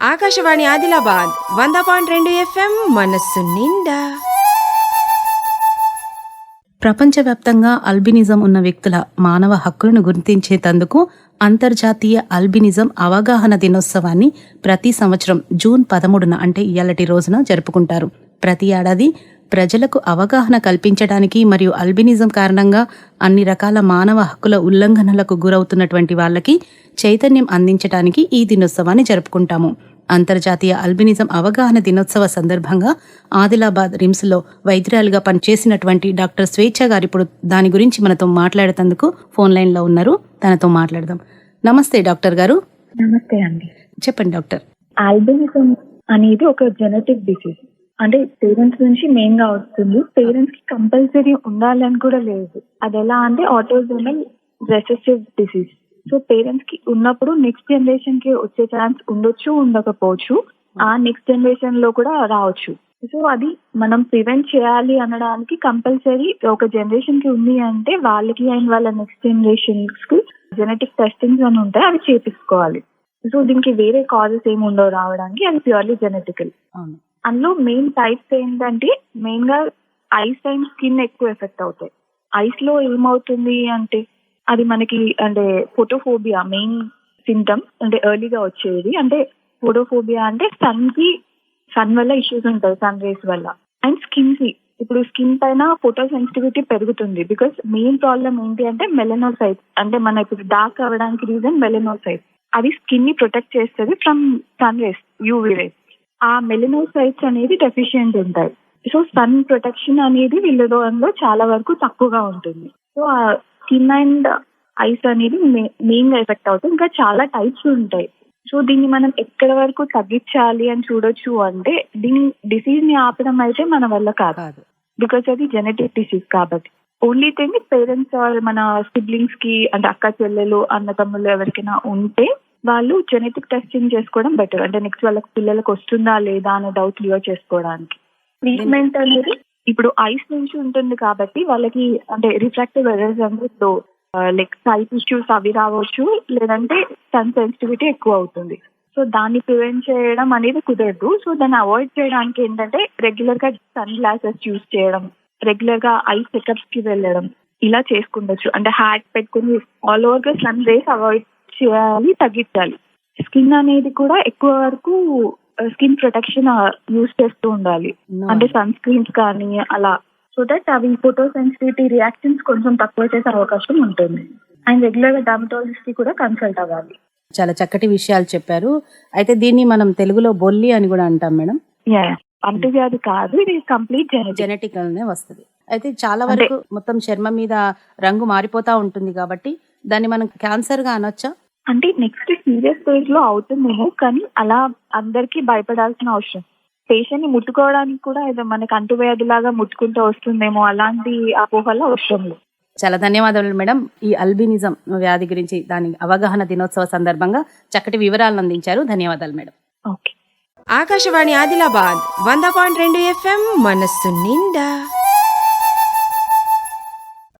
ఆకాశవాణి ఆదిలాబాద్ వంద పాయింట్ రెండు ఎఫ్ఎం మనస్సు నిండా. ప్రపంచవ్యాప్తంగా అల్బినిజం ఉన్న వ్యక్తుల మానవ హక్కులను గుర్తించేందుకు అంతర్జాతీయ అల్బినిజం అవగాహన దినోత్సవాన్ని ప్రతి సంవత్సరం జూన్ పదమూడున అంటే ఇయాలటి రోజున జరుపుకుంటారు. ప్రతి ఏడాది ప్రజలకు అవగాహన కల్పించడానికి మరియు అల్బినిజం కారణంగా అన్ని రకాల మానవ హక్కుల ఉల్లంఘనలకు గురవుతున్నటువంటి వాళ్ళకి చైతన్యం అందించడానికి ఈ దినోత్సవాన్ని జరుపుకుంటాము. అంతర్జాతీయ అల్బినిజం అవగాహన దినోత్సవ సందర్భంగా ఆదిలాబాద్ రిమ్స్లో వైద్యురాలుగా పనిచేసినటువంటి డాక్టర్ స్వేచ్ఛ గారు ఇప్పుడు దాని గురించి మనతో మాట్లాడేందుకు ఫోన్ లైన్లో ఉన్నారు. తనతో మాట్లాడదాం. నమస్తే డాక్టర్ గారు. నమస్తే అండి. చెప్పండి డాక్టర్. ఆల్బినిజం అనేది ఒక జెనెటిక్ డిసీజ్. అంటే పేరెంట్స్ నుంచి మెయిన్గా వస్తుంది. పేరెంట్స్కి కంపల్సరీ ఉండాలని కూడా లేదు. అది ఎలా అంటే ఆటోజోనల్ రెసెసివ్ డిసీజ్. సో పేరెంట్స్కి ఉన్నప్పుడు నెక్స్ట్ జనరేషన్కి వచ్చే ఛాన్స్ ఉండొచ్చు ఉండకపోవచ్చు. ఆ నెక్స్ట్ జనరేషన్లో కూడా రావచ్చు. సో అది మనం ప్రివెంట్ చేయాలి అనడానికి కంపల్సరీ ఒక జనరేషన్కి ఉంది అంటే వాళ్ళకి అండ్ వాళ్ళ నెక్స్ట్ జనరేషన్స్కి జెనెటిక్ టెస్టింగ్స్ అని ఉంటాయి అవి చేపించుకోవాలి. సో దీనికి వేరే కాజెస్ ఏమి ఉండవు రావడానికి అది ప్యూర్లీ జెనెటికల్ అందులో మెయిన్ టైప్స్ ఏంటంటే మెయిన్గా ఐస్ అండ్ స్కిన్ ఎక్కువ ఎఫెక్ట్ అవుతాయి. ఐస్లో ఏమవుతుంది అంటే అది మనకి అంటే ఫోటోఫోబియా మెయిన్ సింటమ్ అంటే ఎర్లీగా వచ్చేది. అంటే ఫోటోఫోబియా అంటే సన్కి సన్ వల్ల ఇష్యూస్ ఉంటాయి సన్ రేస్ వల్ల. అండ్ స్కిన్కి ఇప్పుడు స్కిన్ పైన ఫోటో సెన్సిటివిటీ పెరుగుతుంది. బికాస్ మెయిన్ ప్రాబ్లం ఏంటి అంటే మెలనోసైట్ అంటే మన ఇప్పుడు డార్క్ అవ్వడానికి రీజన్ మెలనోసైట్ అది స్కిన్ని ప్రొటెక్ట్ చేస్తుంది from sun rays UV rays ఆ మెలనోసైట్స్ అనేది డెఫిషియెంట్ ఉంటాయి. సో సన్ ప్రొటెక్షన్ అనేది వీళ్ళ చాలా వరకు తక్కువగా ఉంటుంది. సో స్కిన్ అండ్ ఐస్ అనేది మెయిన్గా ఎఫెక్ట్ అవుతుంది. ఇంకా చాలా టైప్స్ ఉంటాయి. సో దీన్ని మనం ఎక్కడ వరకు తగ్గించాలి అని చూడొచ్చు అంటే దీని డిసీజ్ని ఆపడం అయితే మన వల్ల కాదు. బికాస్ అది జెనెటిక్ డిసీజ్ కాబట్టి. ఓన్లీ థింగ్ పేరెంట్స్ మన సిబ్లింగ్స్కి అంటే అక్క చెల్లెలు అన్న తమ్ముళ్ళు ఎవరికైనా ఉంటే వాళ్ళు జెనెటిక్ టెస్టింగ్ చేసుకోవడం బెటర్ అంటే నెక్స్ట్ వాళ్ళకి పిల్లలకు వస్తుందా లేదా అనే డౌట్ క్లియర్ చేసుకోవడానికి. ట్రీట్మెంట్ అనేది ఇప్పుడు ఐస్ నుంచి ఉంటుంది కాబట్టి వాళ్ళకి అంటే రిఫ్రాక్టివ్ ఎర్రర్స్ అంటే ఇప్పుడు లైక్ సైట్ ఇష్యూస్ అవి రావచ్చు లేదంటే సన్ సెన్సిటివిటీ ఎక్కువ అవుతుంది. సో దాన్ని ప్రివెంట్ చేయడం అనేది కుదరదు. సో దాన్ని అవాయిడ్ చేయడానికి ఏంటంటే రెగ్యులర్గా సన్ గ్లాసెస్ యూజ్ చేయడం రెగ్యులర్గా ఐ చెకప్స్కి వెళ్ళడం ఇలా చేసుకుండొచ్చు. అంటే హ్యాట్ పెట్టుకుని ఆల్ ఓవర్గా సన్ రేస్ అవాయిడ్ చేయాలి తగ్గించాలి. స్కిన్ అనేది కూడా ఎక్కువ వరకు స్కిన్ ప్రొటెక్షన్ యూస్ చేస్తూ ఉండాలి. అంటే సన్ స్క్రీన్స్ కానీ అలా. సో దట్ అవి ఫోటో సెన్సిటివిటీ రియాక్షన్స్ కొంచెం తక్కువ చేసే అవకాశం ఉంటుంది. అండ్ రెగ్యులర్గా డర్మటాలజిస్ట్కి కూడా కన్సల్ట్ అవ్వాలి. చాలా చక్కటి విషయాలు చెప్పారు. అయితే దీన్ని మనం తెలుగులో బొల్లి అని కూడా అంటాం మేడం. అంటువ్యాధి కాదు ఇది కంప్లీట్ జెనెటిక్ అనే వస్తుంది. అయితే చాలా వరకు మొత్తం చర్మం మీద రంగు మారిపోతా ఉంటుంది కాబట్టి దాన్ని మనం క్యాన్సర్గా అనొచ్చా? అంటే నెక్స్ట్ సీరియస్ స్టేజ్లో అవుతుందేమో కానీ అలా అందరికీ భయపడాల్సిన అవసరం. పేషెంట్ని ముట్టుకోవడానికి కూడా ఏదో మనకి అంటువ్యాధి లాగా ముట్టుకుంటూ వస్తుందేమో అలాంటి అపోహలు అవసరం లేదు. చాలా ధన్యవాదాలు మేడం. ఈ అల్బినిజం వ్యాధి గురించి దాని అవగాహన దినోత్సవ సందర్భంగా చక్కటి వివరాలను అందించారు. ధన్యవాదాలు మేడం. ఓకే. ఆకాశవాణి ఆదిలాబాద్ వంద పాయింట్ రెండు ఎఫ్ఎం మనస్సు నిండా.